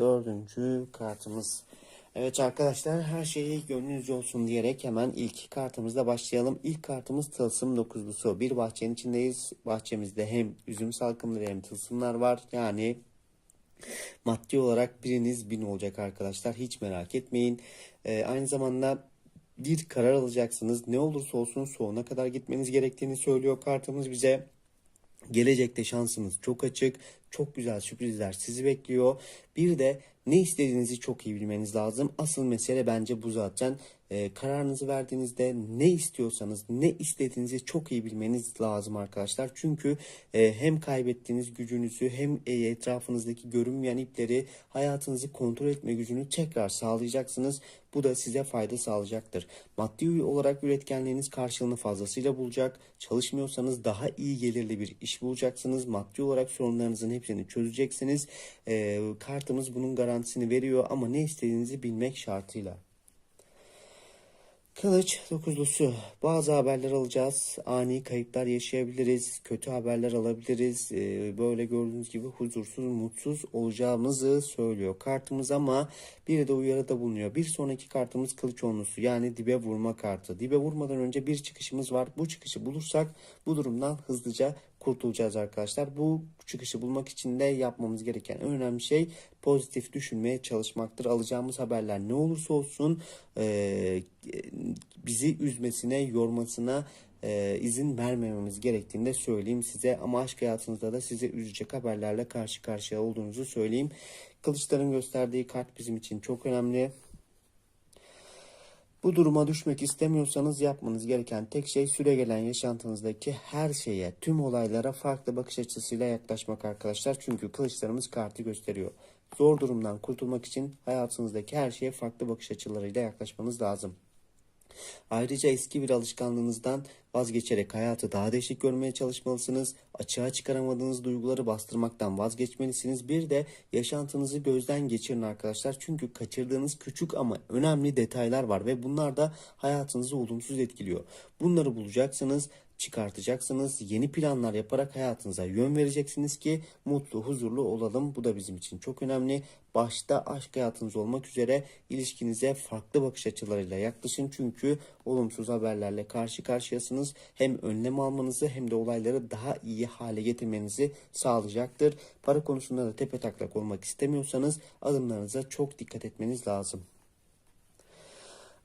dördüncü kartımız. Evet arkadaşlar her şey gönlünüzce olsun diyerek hemen ilk kartımızla başlayalım. İlk kartımız tılsım dokuzlusu. Bir bahçenin içindeyiz. Bahçemizde hem üzüm salkımları hem tılsımlar var. Yani maddi olarak biriniz bin olacak arkadaşlar. Hiç merak etmeyin. Ee, aynı zamanda bir karar alacaksınız. Ne olursa olsun sonuna kadar gitmeniz gerektiğini söylüyor kartımız bize. Gelecekte şansınız çok açık. Çok güzel sürprizler sizi bekliyor. Bir de ne istediğinizi çok iyi bilmeniz lazım. Asıl mesele bence bu zaten. Ee, kararınızı verdiğinizde ne istiyorsanız, ne istediğinizi çok iyi bilmeniz lazım arkadaşlar. Çünkü e, hem kaybettiğiniz gücünüzü hem e, etrafınızdaki görünmeyen ipleri, hayatınızı kontrol etme gücünü tekrar sağlayacaksınız. Bu da size fayda sağlayacaktır. Maddi olarak üretkenliğiniz karşılığını fazlasıyla bulacak. Çalışmıyorsanız daha iyi gelirli bir iş bulacaksınız. Maddi olarak sorunlarınızın hepsini çözeceksiniz. Ee, kartımız bunun garantisini veriyor ama ne istediğinizi bilmek şartıyla. Kılıç dokuzlusu. Bazı haberler alacağız. Ani kayıplar yaşayabiliriz. Kötü haberler alabiliriz. Ee, böyle gördüğünüz gibi huzursuz, mutsuz olacağımızı söylüyor kartımız ama bir de uyarıda bulunuyor. Bir sonraki kartımız kılıç onlusu yani dibe vurma kartı. Dibe vurmadan önce bir çıkışımız var. Bu çıkışı bulursak bu durumdan hızlıca kurtulacağız arkadaşlar. Bu çıkışı bulmak için de yapmamız gereken en önemli şey pozitif düşünmeye çalışmaktır. Alacağımız haberler ne olursa olsun e, bizi üzmesine, yormasına e, izin vermememiz gerektiğini de söyleyeyim size. Ama aşk hayatınızda da size üzecek haberlerle karşı karşıya olduğunuzu söyleyeyim. Kılıçların gösterdiği kart bizim için çok önemli. Bu duruma düşmek istemiyorsanız yapmanız gereken tek şey süre gelen yaşantınızdaki her şeye, tüm olaylara farklı bakış açısıyla yaklaşmak arkadaşlar. Çünkü kılıçlarımız kartı gösteriyor. Zor durumdan kurtulmak için hayatınızdaki her şeye farklı bakış açılarıyla yaklaşmanız lazım. Ayrıca eski bir alışkanlığınızdan vazgeçerek hayatı daha değişik görmeye çalışmalısınız. Açığa çıkaramadığınız duyguları bastırmaktan vazgeçmelisiniz. Bir de yaşantınızı gözden geçirin arkadaşlar. Çünkü kaçırdığınız küçük ama önemli detaylar var ve bunlar da hayatınızı olumsuz etkiliyor. Bunları bulacaksınız çıkartacaksınız. Yeni planlar yaparak hayatınıza yön vereceksiniz ki mutlu, huzurlu olalım. Bu da bizim için çok önemli. Başta aşk hayatınız olmak üzere ilişkinize farklı bakış açılarıyla yaklaşın. Çünkü olumsuz haberlerle karşı karşıyasınız. Hem önlem almanızı hem de olayları daha iyi hale getirmenizi sağlayacaktır. Para konusunda da tepe taklak olmak istemiyorsanız adımlarınıza çok dikkat etmeniz lazım.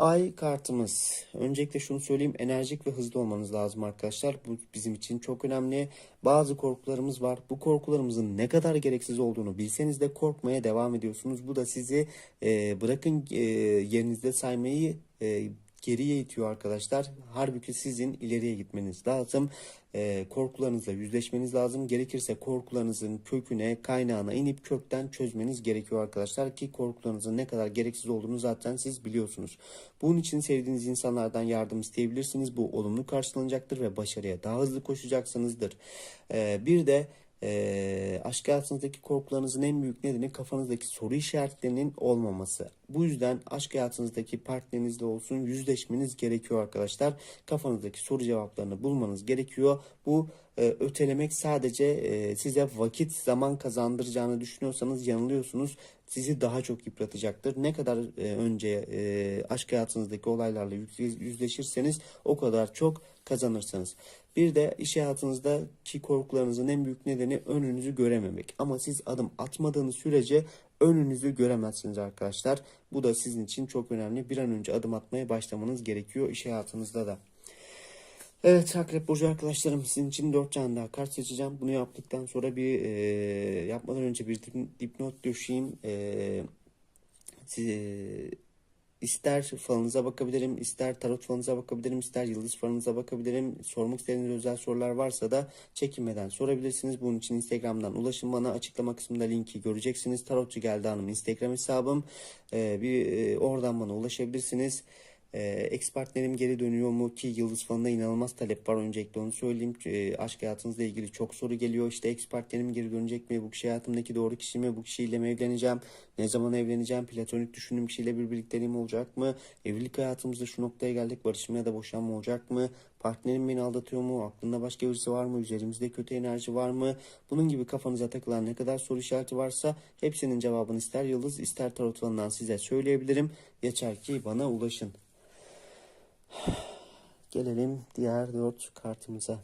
Ay kartımız. Öncelikle şunu söyleyeyim. Enerjik ve hızlı olmanız lazım arkadaşlar. Bu bizim için çok önemli. Bazı korkularımız var. Bu korkularımızın ne kadar gereksiz olduğunu bilseniz de korkmaya devam ediyorsunuz. Bu da sizi e, bırakın e, yerinizde saymayı e, geriye itiyor arkadaşlar. Halbuki sizin ileriye gitmeniz lazım. Ee, korkularınızla yüzleşmeniz lazım. Gerekirse korkularınızın köküne, kaynağına inip kökten çözmeniz gerekiyor arkadaşlar ki korkularınızın ne kadar gereksiz olduğunu zaten siz biliyorsunuz. Bunun için sevdiğiniz insanlardan yardım isteyebilirsiniz. Bu olumlu karşılanacaktır ve başarıya daha hızlı koşacaksınızdır. Ee, bir de e, aşk hayatınızdaki korkularınızın en büyük nedeni kafanızdaki soru işaretlerinin olmaması. Bu yüzden aşk hayatınızdaki partnerinizle olsun yüzleşmeniz gerekiyor arkadaşlar. Kafanızdaki soru cevaplarını bulmanız gerekiyor. Bu e, ötelemek sadece e, size vakit zaman kazandıracağını düşünüyorsanız yanılıyorsunuz. Sizi daha çok yıpratacaktır. Ne kadar e, önce e, aşk hayatınızdaki olaylarla yüz- yüzleşirseniz o kadar çok kazanırsınız. Bir de iş hayatınızdaki korkularınızın en büyük nedeni önünüzü görememek. Ama siz adım atmadığınız sürece önünüzü göremezsiniz arkadaşlar. Bu da sizin için çok önemli. Bir an önce adım atmaya başlamanız gerekiyor iş hayatınızda da. Evet Akrep Burcu arkadaşlarım sizin için 4 tane daha kart seçeceğim. Bunu yaptıktan sonra bir e, yapmadan önce bir dip- dipnot düşeyim. E, siz, e, ister falınıza bakabilirim, ister tarot falınıza bakabilirim, ister yıldız falınıza bakabilirim. Sormak istediğiniz özel sorular varsa da çekinmeden sorabilirsiniz. Bunun için Instagram'dan ulaşın bana. Açıklama kısmında linki göreceksiniz. Tarotçu geldi hanım Instagram hesabım. E, bir e, oradan bana ulaşabilirsiniz. E, ex partnerim geri dönüyor mu ki Yıldız falında inanılmaz talep var öncelikle onu söyleyeyim. E, aşk hayatınızla ilgili çok soru geliyor. İşte ex partnerim geri dönecek mi? Bu kişi hayatımdaki doğru kişi mi? Bu kişiyle mi evleneceğim? Ne zaman evleneceğim? Platonik düşündüğüm kişiyle bir birlikteliğim olacak mı? Evlilik hayatımızda şu noktaya geldik. Barışma ya da boşanma olacak mı? Partnerim beni aldatıyor mu? Aklında başka birisi var mı? Üzerimizde kötü enerji var mı? Bunun gibi kafanıza takılan ne kadar soru işareti varsa hepsinin cevabını ister Yıldız ister Tarot size söyleyebilirim. Yeter ki bana ulaşın. Gelelim diğer dört kartımıza.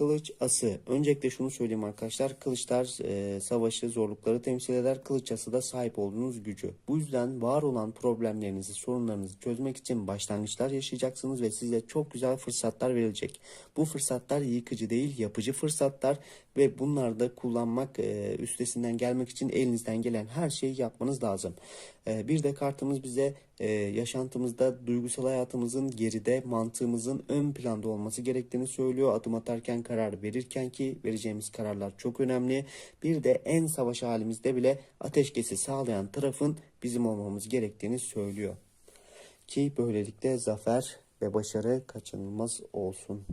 Kılıç ası. Öncelikle şunu söyleyeyim arkadaşlar. Kılıçlar e, savaşı, zorlukları temsil eder. Kılıç ası da sahip olduğunuz gücü. Bu yüzden var olan problemlerinizi, sorunlarınızı çözmek için başlangıçlar yaşayacaksınız ve size çok güzel fırsatlar verilecek. Bu fırsatlar yıkıcı değil, yapıcı fırsatlar ve bunları da kullanmak, e, üstesinden gelmek için elinizden gelen her şeyi yapmanız lazım. E, bir de kartımız bize e, yaşantımızda duygusal hayatımızın geride, mantığımızın ön planda olması gerektiğini söylüyor. Adım atarken, karar verirken ki vereceğimiz kararlar çok önemli. Bir de en savaş halimizde bile ateşkesi sağlayan tarafın bizim olmamız gerektiğini söylüyor. Ki böylelikle zafer ve başarı kaçınılmaz olsun.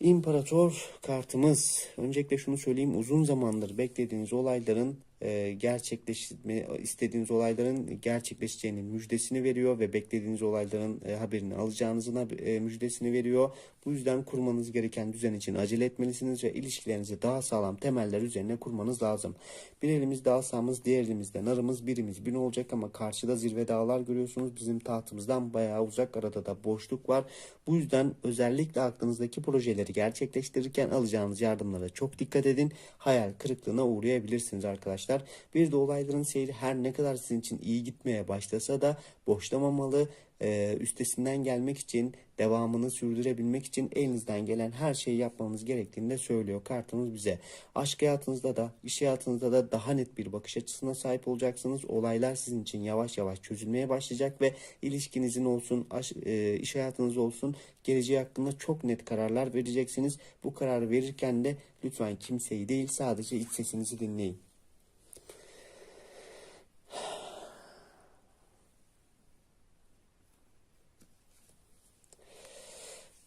İmparator kartımız. Öncelikle şunu söyleyeyim. Uzun zamandır beklediğiniz olayların e, gerçekleşme istediğiniz olayların gerçekleşeceğinin müjdesini veriyor ve beklediğiniz olayların e, haberini alacağınızın e, müjdesini veriyor. Bu yüzden kurmanız gereken düzen için acele etmelisiniz ve ilişkilerinizi daha sağlam temeller üzerine kurmanız lazım. Bir elimizde asamız, diğer elimizde narımız, birimiz bin olacak ama karşıda zirve dağlar görüyorsunuz. Bizim tahtımızdan bayağı uzak arada da boşluk var. Bu yüzden özellikle aklınızdaki projeleri gerçekleştirirken alacağınız yardımlara çok dikkat edin. Hayal kırıklığına uğrayabilirsiniz arkadaşlar. Bir de olayların seyri her ne kadar sizin için iyi gitmeye başlasa da boşlamamalı. Ee, üstesinden gelmek için, devamını sürdürebilmek için elinizden gelen her şeyi yapmanız gerektiğini de söylüyor kartımız bize. Aşk hayatınızda da, iş hayatınızda da daha net bir bakış açısına sahip olacaksınız. Olaylar sizin için yavaş yavaş çözülmeye başlayacak ve ilişkinizin olsun, aş- e, iş hayatınız olsun, geleceği hakkında çok net kararlar vereceksiniz. Bu kararı verirken de lütfen kimseyi değil sadece iç sesinizi dinleyin.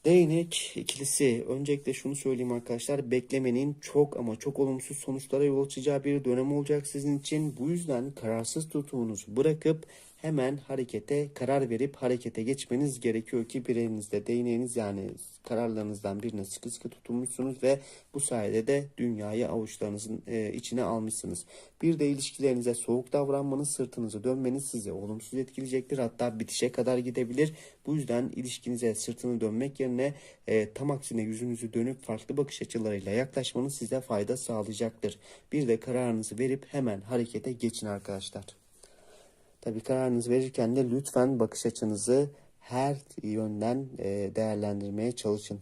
Değnek ikilisi. Öncelikle şunu söyleyeyim arkadaşlar. Beklemenin çok ama çok olumsuz sonuçlara yol açacağı bir dönem olacak sizin için. Bu yüzden kararsız tutumunuzu bırakıp hemen harekete karar verip harekete geçmeniz gerekiyor ki bir elinizde değneğiniz yani kararlarınızdan birine sıkı sıkı tutunmuşsunuz ve bu sayede de dünyayı avuçlarınızın e, içine almışsınız. Bir de ilişkilerinize soğuk davranmanız, sırtınızı dönmeniz sizi olumsuz etkileyecektir. Hatta bitişe kadar gidebilir. Bu yüzden ilişkinize sırtını dönmek yerine e, tam aksine yüzünüzü dönüp farklı bakış açılarıyla yaklaşmanız size fayda sağlayacaktır. Bir de kararınızı verip hemen harekete geçin arkadaşlar. Tabii kararınızı verirken de lütfen bakış açınızı her yönden e, değerlendirmeye çalışın.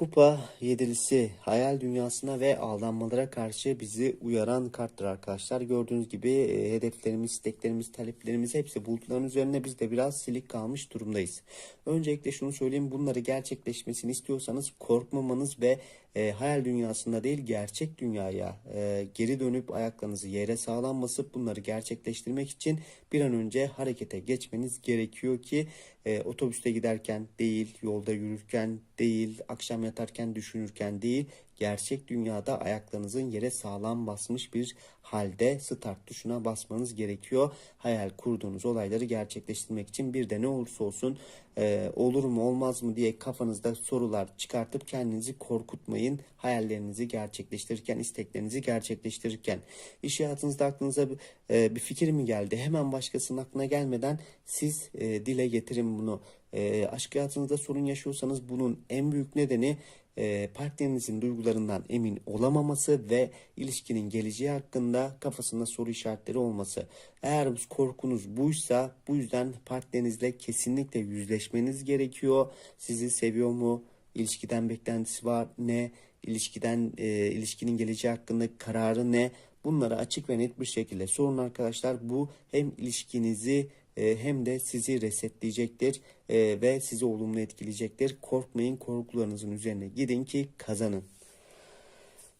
Kupa yedilisi hayal dünyasına ve aldanmalara karşı bizi uyaran karttır arkadaşlar. Gördüğünüz gibi e, hedeflerimiz, isteklerimiz, taleplerimiz hepsi bulutların üzerine biz de biraz silik kalmış durumdayız. Öncelikle şunu söyleyeyim bunları gerçekleşmesini istiyorsanız korkmamanız ve e, hayal dünyasında değil gerçek dünyaya e, geri dönüp ayaklarınızı yere sağlam basıp bunları gerçekleştirmek için bir an önce harekete geçmeniz gerekiyor ki e, otobüste giderken değil, yolda yürürken değil, akşam yatarken düşünürken değil, gerçek dünyada ayaklarınızın yere sağlam basmış bir halde start tuşuna basmanız gerekiyor. Hayal kurduğunuz olayları gerçekleştirmek için bir de ne olursa olsun e, olur mu olmaz mı diye kafanızda sorular çıkartıp kendinizi korkutmayın. Hayallerinizi gerçekleştirirken, isteklerinizi gerçekleştirirken. iş hayatınızda aklınıza bir, e, bir fikir mi geldi? Hemen başkasının aklına gelmeden siz e, dile getirin bunu. E, aşk hayatınızda sorun yaşıyorsanız bunun en büyük nedeni e, partnerinizin duygularından emin olamaması ve ilişkinin geleceği hakkında kafasında soru işaretleri olması. Eğer bu korkunuz buysa bu yüzden partnerinizle kesinlikle yüzleşmeniz gerekiyor. Sizi seviyor mu? İlişkiden beklentisi var ne? İlişkiden e, ilişkinin geleceği hakkında kararı ne? Bunları açık ve net bir şekilde sorun arkadaşlar. Bu hem ilişkinizi hem de sizi resetleyecektir e, ve sizi olumlu etkileyecektir. Korkmayın korkularınızın üzerine gidin ki kazanın.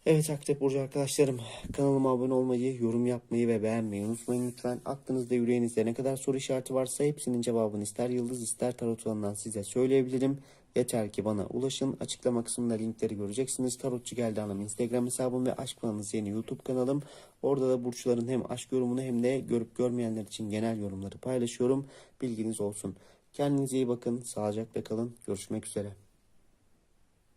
Evet Akrep Burcu arkadaşlarım kanalıma abone olmayı, yorum yapmayı ve beğenmeyi unutmayın lütfen. Aklınızda yüreğinizde ne kadar soru işareti varsa hepsinin cevabını ister yıldız ister tarot alanından size söyleyebilirim. Yeter ki bana ulaşın. Açıklama kısmında linkleri göreceksiniz. Tarotçu Geldi Hanım Instagram hesabım ve Aşk Planınız yeni YouTube kanalım. Orada da burçların hem aşk yorumunu hem de görüp görmeyenler için genel yorumları paylaşıyorum. Bilginiz olsun. Kendinize iyi bakın. Sağlıcakla kalın. Görüşmek üzere.